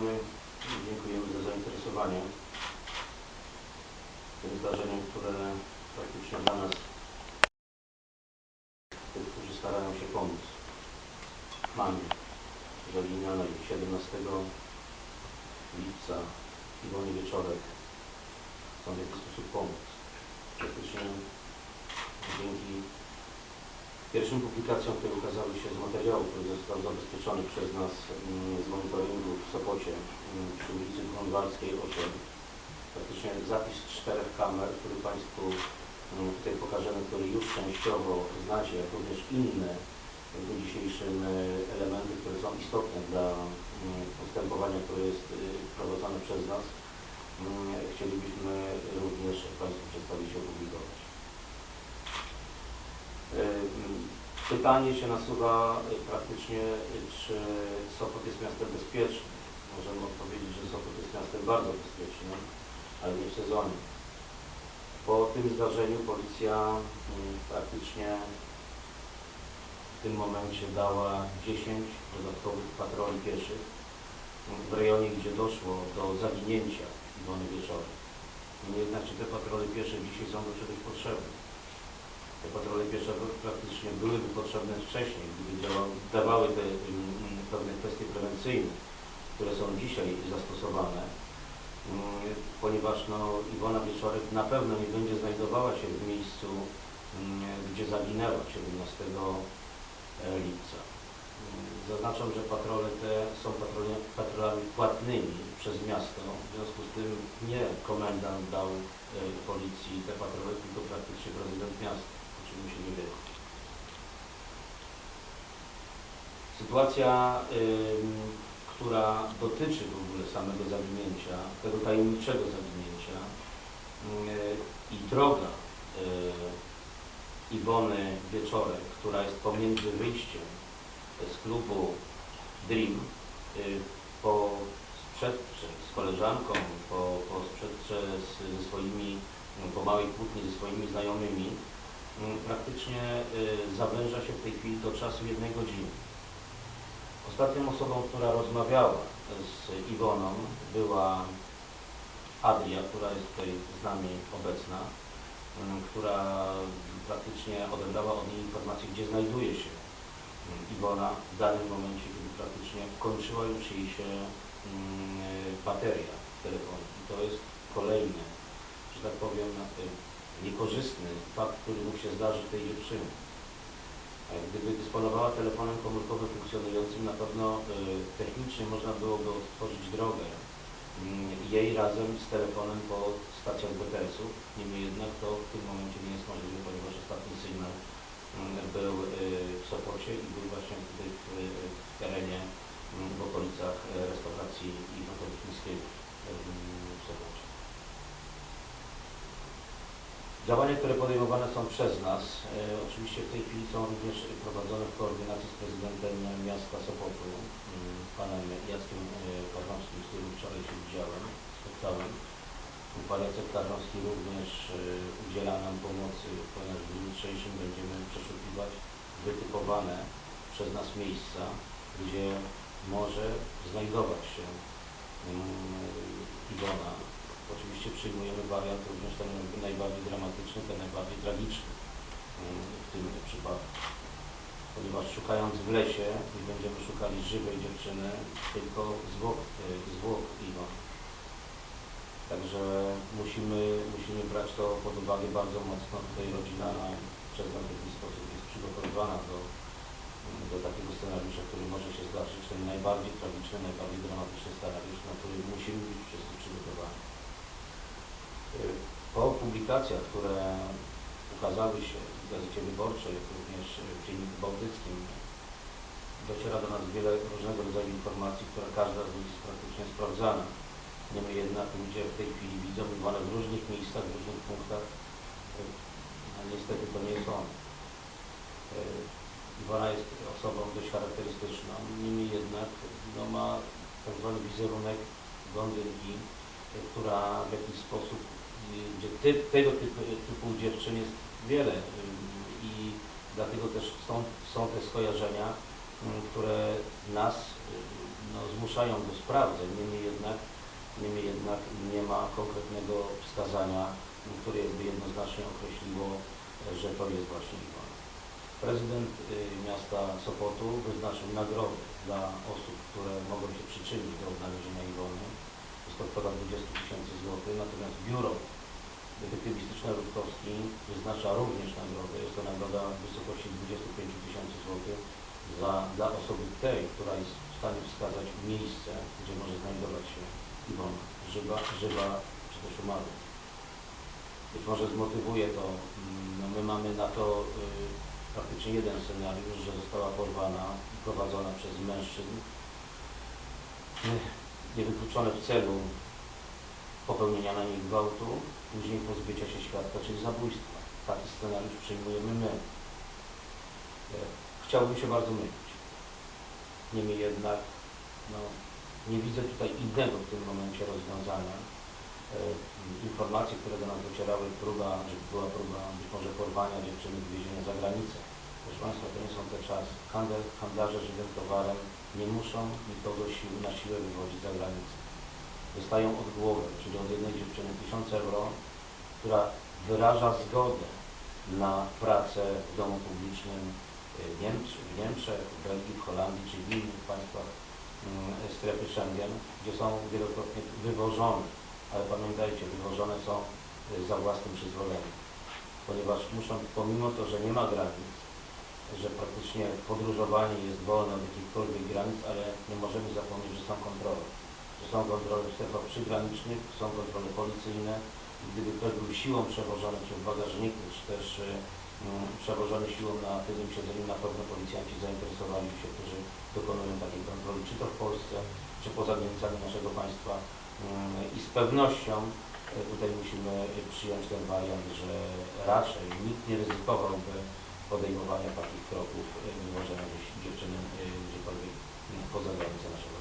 witamy dziękujemy za zainteresowanie tym zdarzeniem, które praktycznie dla nas, tych, którzy starają się pomóc mamie zaginionej 17 lipca Iwonie Wieczorek, chcą w jakiś sposób pomóc. Praktycznie dzięki pierwszym publikacjom, które ukazały się z materiału, który został zabezpieczony przez nas mm, z monitoringu w Sopocie mm, przy ulicy Grunwaldzkiej 8, praktycznie zapis czterech kamer, który Państwu mm, tutaj pokażemy, który już częściowo znacie, jak również inne w dniu dzisiejszym e, elementy, które są istotne dla postępowania, które jest y, prowadzone przez nas, chcielibyśmy również Państwu przedstawić i opublikować. Pytanie się nasuwa y, praktycznie, y, czy Sopot jest miastem bezpiecznym. Możemy odpowiedzieć, że Sopot jest miastem bardzo bezpiecznym, ale nie w sezonie. Po tym zdarzeniu policja praktycznie w tym momencie dała 10 dodatkowych patroli pieszych w rejonie, gdzie doszło do zaginięcia Iwony Wieczorek. Niemniej jednak, czy te patrole piesze dzisiaj są do czegoś potrzebne? Te patrole piesze praktycznie byłyby potrzebne wcześniej, gdyby dawały te mm, pewne kwestie prewencyjne, które są dzisiaj zastosowane, Mm, ponieważ no, Iwona Wieczorek na pewno nie będzie znajdowała się w miejscu, mm, gdzie zaginęła 17 lipca. Mm, Zaznaczam, że patrole te są patrole, patrolami płatnymi przez miasto, w związku z tym nie komendant dał e, policji te patrole, tylko praktycznie prezydent miasta, czym my się nie wiemy. Sytuacja, ym, która dotyczy w ogóle samego zaginięcia, tego tajemniczego zaginięcia yy, i droga yy, Iwony Wieczorek, która jest pomiędzy wyjściem z klubu Dream yy, po sprzedcze z koleżanką, po, po sprzedcze z, ze swoimi, po małej kłótni ze swoimi znajomymi, praktycznie yy, zawęża się w tej chwili do czasu jednej godziny. Ostatnią osobą, która rozmawiała z Iwoną była Adria, która jest tutaj z nami obecna, mm, która praktycznie odebrała od niej informację, gdzie znajduje się mm, Iwona w danym momencie, kiedy praktycznie kończyła już jej się bateria w telefonie. I to jest kolejny, że tak powiem, y, niekorzystny fakt, który mógł się zdarzyć tej dziewczynie. E, Gdyby dysponowała telefonem komórkowym funkcjonującym, na pewno y, technicznie można byłoby odtworzyć drogę mm, jej razem z telefonem po stacjach BTS-ów. Niemniej jednak to w tym momencie nie jest możliwe, ponieważ ostatni sygnał mm, był y, w Sopocie i był właśnie tutaj w, w terenie, mm, w okolicach e, restauracji i hotelu chińskiego w Sopocie. Działania, które podejmowane są przez nas, e, oczywiście w tej chwili są również prowadzone w koordynacji z prezydentem miasta Sopotu, mm, panem Jackiem e, Karnowskim, z którym wczoraj się widziałem, spotkałem. Pan Jacek Karnowski również e, udziela nam pomocy, ponieważ w dniu jutrzejszym będziemy przeszukiwać wytypowane przez nas miejsca, gdzie może znajdować się mm, Iwona. Oczywiście przyjmujemy wariant również ten najbardziej dramatyczny, ten najbardziej tragiczny mm, w tym przypadku. Ponieważ szukając w lesie nie będziemy szukali żywej dziewczyny, tylko zwłok, e, zwłok Iwony. Także musimy, musimy brać to pod uwagę bardzo mocno. Tutaj rodzina przez nas w jakiś sposób jest przygotowywana do, do takiego scenariusza, który może się zdarzyć. Ten najbardziej tragiczny, najbardziej dramatyczny scenariusz, na który musimy być wszyscy przygotowani. Po publikacjach, które ukazały się w Gazecie Wyborczej, jak również w Dzienniku Bałtyckim, dociera do nas wiele różnego rodzaju informacji, która każda z nich jest praktycznie sprawdzana. Niemniej jednak ludzie w tej chwili widzą Iwonę w różnych miejscach, w różnych punktach, a niestety to nie jest on. Iwona jest osobą dość charakterystyczną, niemniej jednak no, ma tak zwany wizerunek blondynki, która w jakiś sposób, gdzie ty, tego typu, typu dziewczyn jest wiele i dlatego też są, są te skojarzenia, które nas no, zmuszają do sprawdzeń, niemniej jednak, niemniej jednak nie ma konkretnego wskazania, które by jednoznacznie określiło, że to jest właśnie Iwona. Prezydent y, miasta Sopotu wyznaczył nagrody dla osób, które mogą się przyczynić do odnalezienia Iwony. Jest to kwota 20 tysięcy złotych, natomiast biuro detektywistyczne Rutkowski wyznacza również nagrodę. Jest to nagroda w wysokości 25 tysięcy złotych za, dla osoby tej, która jest w stanie wskazać miejsce, gdzie może znajdować się Iwona, żywa, żywa czy też umarła. Być może zmotywuje to, mm, no my mamy na to y, praktycznie jeden scenariusz, że została porwana i prowadzona przez mężczyzn niewykluczone w celu popełnienia na niej gwałtu, później pozbycia się świadka, czyli zabójstwa. Taki scenariusz przyjmujemy my. E, Chciałbym się bardzo mylić. Niemniej jednak no, nie widzę tutaj innego w tym momencie rozwiązania. E, Informacje, które do nas docierały, próba, że była próba być może porwania dziewczyny, wywiezienia za granicę. Proszę Państwa, to nie są te czasy. Handel, handlarze żywym towarem nie muszą nikogo sił, na siłę wywozić za granicę. Dostają odgłowek, czyli od jednej dziewczyny 1000 euro, która wyraża zgodę na pracę w domu publicznym y, w Niemczech, w, Niemczech, w Belgii, w Holandii czy w innych państwach mm, strefy Schengen, gdzie są wielokrotnie wywożone, ale pamiętajcie, wywożone są y, za własnym przyzwoleniem, ponieważ muszą, pomimo to, że nie ma granic, że praktycznie podróżowanie jest wolne od jakichkolwiek granic, ale nie możemy zapomnieć, że są kontrole. Że są kontrole w strefach przygranicznych, są kontrole policyjne, gdyby ktoś był siłą przewożony, czy w bagażniku, czy też y, mm, przewożony siłą na tylnym siedzeniu, na pewno policjanci zainteresowaliby się, którzy dokonują takiej kontroli, czy to w Polsce, czy poza granicami naszego państwa. Mm, I z pewnością y, tutaj musimy przyjąć ten wariant, że raczej nikt nie ryzykowałby podejmowania takich kroków e, e, nie możemy wieść dziewczynom gdziekolwiek poza granice naszego